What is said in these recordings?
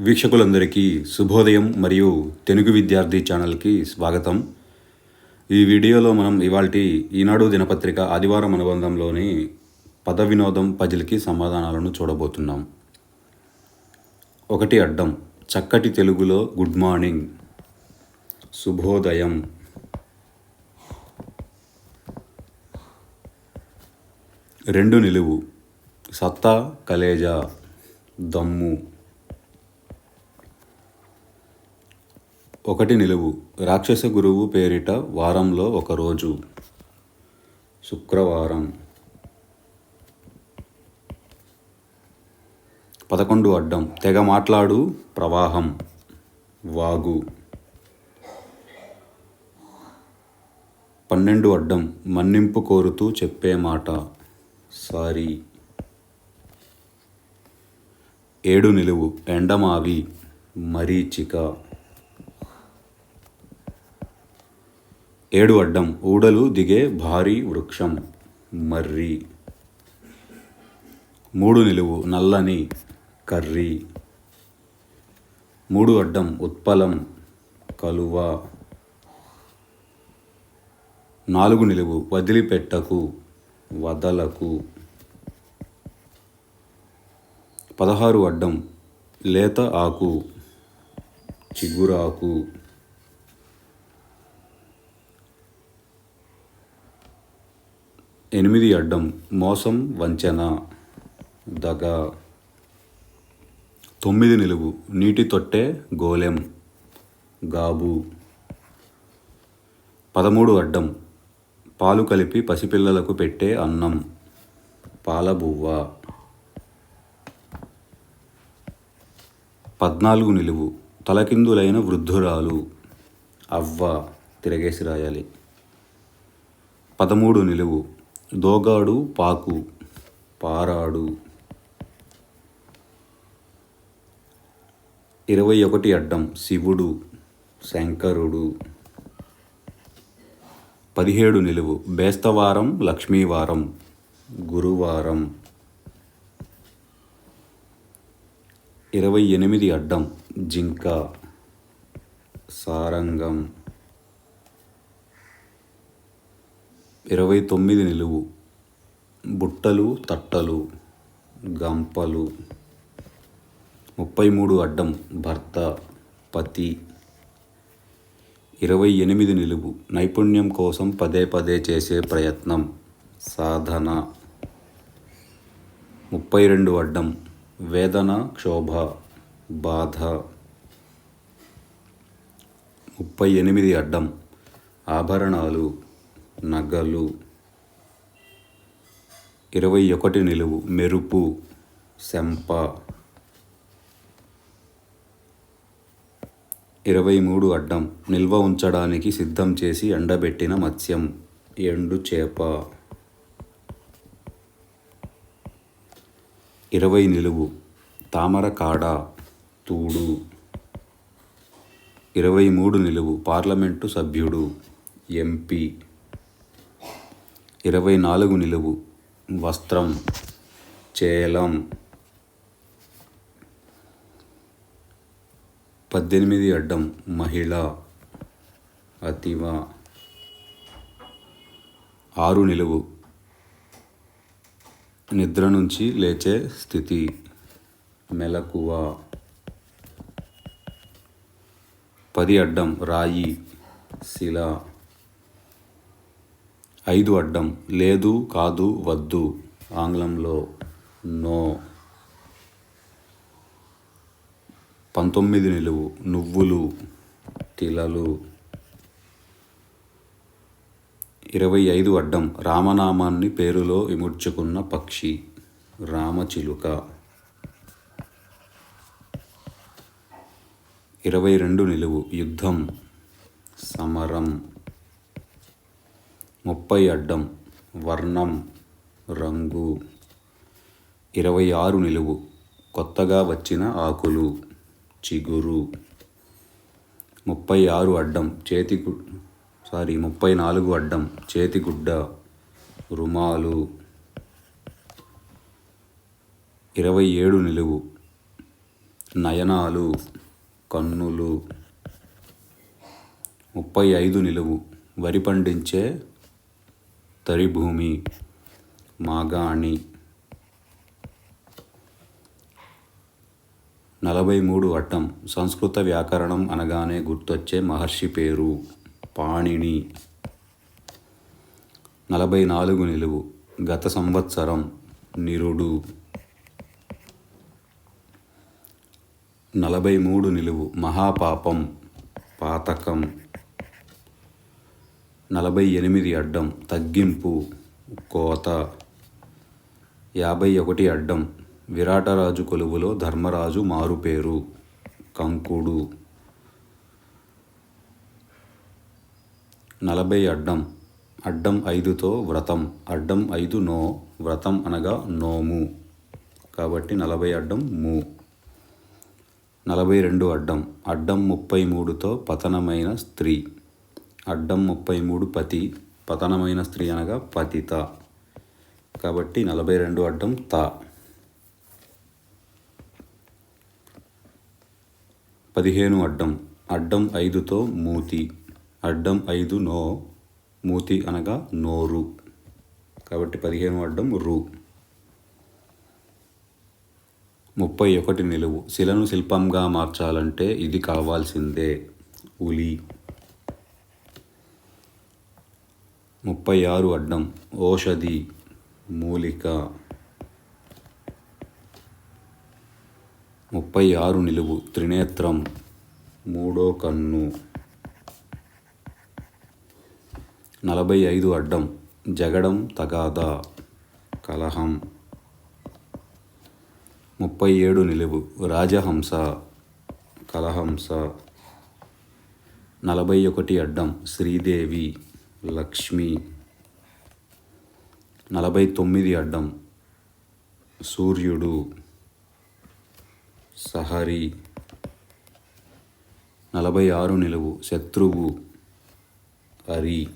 వీక్షకులందరికీ శుభోదయం మరియు తెలుగు విద్యార్థి ఛానల్కి స్వాగతం. ఈ వీడియోలో మనం ఇవాల్టి ఈనాడు దినపత్రిక ఆదివారం అనుబంధంలోని పద వినోదం పజిల్కి సమాధానాలను చూడబోతున్నాం. ఒకటి అడ్డం చక్కటి తెలుగులో గుడ్ మార్నింగ్. శుభోదయం. రెండు నిలువు సత్తా కలేజా దమ్ము. ఒకటి నిలువు. రాక్షస గురువు పేరిట వారంలో ఒకరోజు శుక్రవారం. పదకొండు అడ్డం. తెగ మాట్లాడు ప్రవాహం. వాగు. పన్నెండు అడ్డం. మన్నింపు కోరుతూ చెప్పే మాట. సారీ. ఏడు నిలువు. ఎండమావి. మరీచిక ఏడు అడ్డం ఊడలు దిగే భారీ వృక్షం మర్రి. మూడు నిలువు నల్లని కర్రీ. మూడు అడ్డం ఉత్పలం కలువ. నాలుగు నిలువు వదిలిపెట్టకు వదలకు. పదహారు అడ్డం లేత ఆకు చిగురాకు. ఎనిమిది అడ్డం మోసం వంచన దగ. తొమ్మిది నిలువు నీటి తొట్టె గోలెం గాబు. పదమూడు అడ్డం పాలు కలిపి పసిపిల్లలకు పెట్టే అన్నం పాలబువ్వ. పద్నాలుగు నిలువు తలకిందులైన వృద్ధురాలు అవ్వ తిరగేసి రాయాలి. పదమూడు నిలువు దోగాడు పాకు పారాడు. ఇరవై ఒకటి అడ్డం శివుడు శంకరుడు. పదిహేడు నిలువు బేస్తవారం లక్ష్మీవారం గురువారం. ఇరవై ఎనిమిది అడ్డం జింక సారంగం. ఇరవై తొమ్మిది నిలువు. బుట్టలు తట్టలు గంపలు. ముప్పై మూడు అడ్డం భర్త పతి. ఇరవై ఎనిమిది నిలువు. నైపుణ్యం కోసం పదే పదే చేసే ప్రయత్నం. సాధన. ముప్పై రెండు అడ్డం. వేదన క్షోభ బాధ. ముప్పై ఎనిమిది అడ్డం. ఆభరణాలు. నగలు. ఇరవై ఒకటి నిలువు. మెరుపు. శంప. ఇరవై మూడు అడ్డం. నిల్వ ఉంచడానికి సిద్ధం చేసి ఎండబెట్టిన మత్స్యం. ఎండు చేప. ఇరవై నిలువు. తామర కాడ. తూడు. ఇరవై మూడు నిలువు. పార్లమెంటు సభ్యుడు. ఎంపీ. ఇరవై నాలుగు నిలువు. వస్త్రం చేలం. పద్దెనిమిది అడ్డం. మహిళ అతివ. ఆరు నిలువు. నిద్ర నుంచి లేచే స్థితి. మెలకువ. పది అడ్డం. రాయి శిల. ఐదు అడ్డం. లేదు కాదు వద్దు. ఆంగ్లంలో నో. పంతొమ్మిది నిలువు. నువ్వులు తిలలు. ఇరవై ఐదు అడ్డం. రామనామాన్ని పేరులో ఇముడ్చుకున్న పక్షి. రామచిలుక. ఇరవై రెండు నిలువు. యుద్ధం. సమరం. ముప్పై అడ్డం వర్ణం రంగు. ఇరవై ఆరు నిలువు కొత్తగా వచ్చిన ఆకులు చిగురు. ముప్పై ఆరు అడ్డం చేతి సారీ ముప్పై నాలుగు అడ్డం చేతిగుడ్డ రుమాలు. ఇరవై ఏడు నిలువు నయనాలు కన్నులు. ముప్పై ఐదు నిలువు వరి పండించే తరిభూమి మాగాణి. నలభై మూడు అట్టం. సంస్కృత వ్యాకరణం అనగానే గుర్తొచ్చే మహర్షి పేరు పాణిని. నలభై నాలుగు నిలువు. గత సంవత్సరం నిరుడు. నలభై మూడు నిలువు. మహాపాపం పాతకం. నలభై ఎనిమిది అడ్డం తగ్గింపు కోత. యాభై ఒకటి అడ్డం విరాటరాజు కొలువులో ధర్మరాజు మారుపేరు కంకుడు. నలభై అడ్డం అడ్డం ఐదుతో వ్రతం అడ్డం ఐదు నో వ్రతం అనగా నోము. కాబట్టి నలభై అడ్డం ము. నలభై రెండు అడ్డం అడ్డం ముప్పై మూడుతో పతనమైన స్త్రీ. అడ్డం ముప్పై మూడు పతి పతనమైన స్త్రీ అనగా పతిత. కాబట్టి నలభై రెండు అడ్డం త. పదిహేను అడ్డం అడ్డం ఐదుతో మూతి అడ్డం ఐదు నో మూతి అనగా నోరు. కాబట్టి పదిహేను అడ్డం రు. ముప్పై ఒకటి నిలువు శిలను శిల్పంగా మార్చాలంటే ఇది కావాల్సిందే. ఉలి. ముప్పై ఆరు అడ్డం. ఓషధి మూలిక. ముప్పై ఆరు నిలువు. త్రినేత్రం. మూడో కన్ను. నలభై ఐదు అడ్డం. జగడం తగాదా. కలహం. ముప్పై ఏడు నిలువు. రాజహంస. కలహంస. నలభై ఒకటి అడ్డం. శ్రీదేవి. లక్ష్మి. నలభై తొమ్మిది అడ్డం. సూర్యుడు. సహరి. నలభై ఆరు నిలువు. శత్రువు. హరి.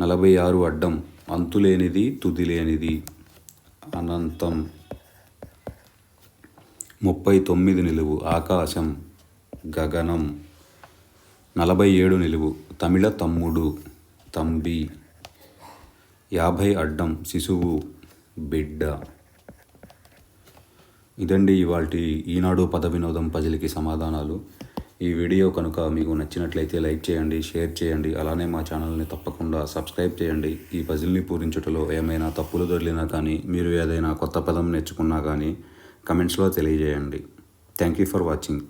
నలభై ఆరు అడ్డం. అంతులేనిది తుదిలేనిది. అనంతం. ముప్పై తొమ్మిది నిలువు. ఆకాశం. గగనం. నలభై ఏడు నిలువు తమిళ తమ్ముడు తంబి యాభై అడ్డం శిశువు బిడ్డ. ఇదండి ఇవాళ ఈనాడు పద వినోదం పజిల్కి సమాధానాలు. ఈ వీడియో కనుక మీకు నచ్చినట్లయితే లైక్ చేయండి షేర్ చేయండి అలానే మా ఛానల్ని తప్పకుండా సబ్స్క్రైబ్ చేయండి. ఈ పజిల్ని పూరించుటలో ఏమైనా తప్పులు దొరికినా కానీ మీరు ఏదైనా కొత్త పదం నేర్చుకున్నా కానీ కమెంట్స్లో తెలియజేయండి. Thank you for watching.